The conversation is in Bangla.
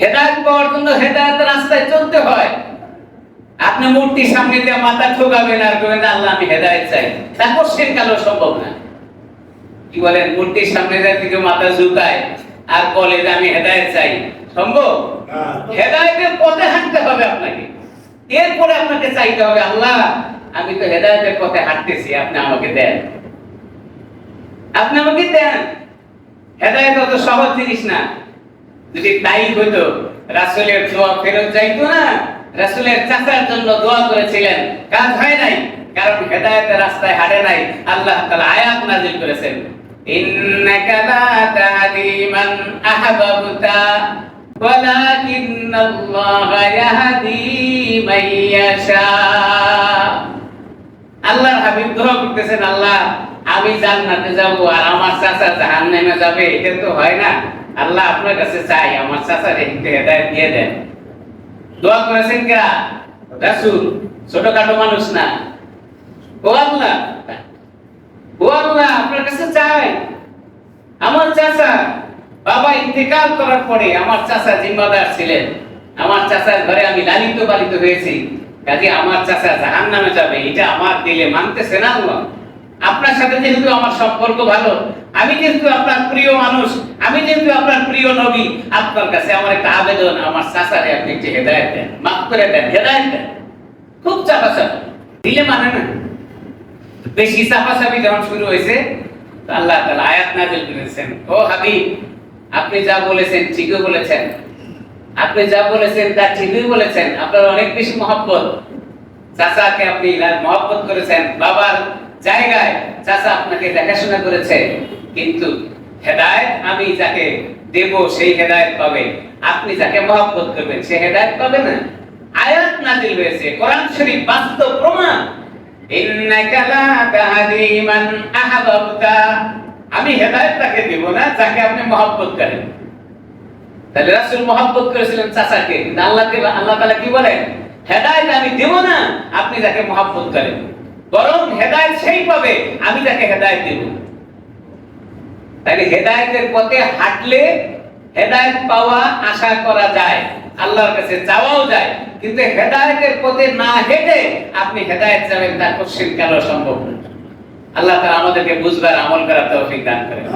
হেদায়ত পাওয়ার জন্য হেদায়তের রাস্তায় চলতে হয়। আপনি মূর্তির সামনে দিয়ে মাথা ঠোকাবেন আর করবেন আল্লাহ আমি হেদায়ত চাই। তা কোশ্চেন কালো সম্ভব না। কি বলেন? মূর্তির সামনে দিয়ে মাথা ঝুঁকায় আর বলে যে আমি হেদায়ত চাই। সম্ভব? হেদায়তের পথে হাঁটতে হবে আপনাকে। এরপরে আপনাকে চাইতে হবে আল্লাহ আমি তো হেদায়তের পথে হাঁটতেছি আপনি আমাকে দেন। আপনি আমাকে দেন। হেদায়ত অত সহজ জিনিস না। যদি তাই হইতো, রাসূলের দোয়া ফেরত যাইতো না, রাসূলের চাচার জন্য দোয়া করেছিলেন। কাজ হয় নাই, কারণ হেদায়েতের রাস্তায় হাঁটে নাই। আল্লাহ তাআলা আয়াত নাযিল করেছেন। ইন্নাকা লা তাহদি মান আহবাবতা, ওয়ালাকিন্নাল্লাহা ইয়াহদি মান ইয়াশা। আল্লাহর হাবিব দোয়া করতেছেন, আল্লাহ আমি জান্নাতে যাব আর আমার চাচা জাহান্নামে যাবে, এটা তো হয় না। আল্লাহ আপনার কাছে চাই, আমার চাচার একটু হেদায়েত দিয়ে দেন। দোয়া করেছেন কেরা রাসূল, ছোটখাটো মানুষ না। ও আল্লাহ ও আল্লাহ, আপনার কাছে চাই। আমার চাচা, বাবা ইন্তেকাল করার পরে আমার চাচা জিম্মাদার ছিলেন। আমার চাচার ঘরে আমি লালিত পালিত হয়েছি। কাজে আমার চাচা জাহান নামে যাবে, এটা আমার দিলে মানতেছে না আল্লাহ। আপনার সাথে যেহেতু আমার সম্পর্ক ভালো, আমি যেহেতু আপনার প্রিয় মানুষ, আমি যেহেতু আপনার প্রিয় নবী, আপনার কাছে আমার একটা আবেদন, আমার চাচারে আপনি একটু হেদায়ত দেন, মাফ করে দেন, হেদায়ত দেন। খুব চাপাচাপি। দিলে মানে না। বেশি চাপাচাপি যখন শুরু হয়েছে আল্লাহ তাআলা আয়াত নাযিল করেছেন, ও হাবিব, আপনি যা বলেছেন ঠিকই বলেছেন। আপনি যা বলেছেন তা ঠিকই বলেছেন। আপনার অনেক বেশি মহব্বত। চাচাকে আপনি মহব্বত করেছেন। বাবার জায়গায় চাচা আপনাকে দেখাশোনা করেছে, কিন্তু হেদায়েত আমি যাকে দেব সেই হেদায়েত পাবে। আপনি যাকে মহব্বত করবেন, সে হেদায়েত পাবে না। আয়াত নাযিল হয়েছে, কোরআন শরীফ বাস্তব প্রমাণ। আমি হেদায়েত তাকে দেব না, যাকে আপনি মহব্বত করেন। তাহলে রাসূল মহব্বত করেছিলেন চাচাকে, কিন্তু আল্লাহকে আল্লাহ তাআলা কি বলেন? হেদায়েত আমি দেব না, আপনি যাকে মহব্বত করেন। বরং হেদায়েত সেই পাবে, আমি যাকে হেদায়েত দেব। তাহলে হেদায়েতের পথে হাঁটলে হেদায়েত পাওয়া আশা করা যায়, আল্লাহর কাছে চাওয়াও যায়। কিন্তু হেদায়েতের পথে না হেঁটে আপনি হেদায়েত যাবেন তা কোশ্চিন কালো সম্ভব না আল্লাহ তাআলা আমাদেরকে বুঝবার, আমল করার তৌফিক দান করেন।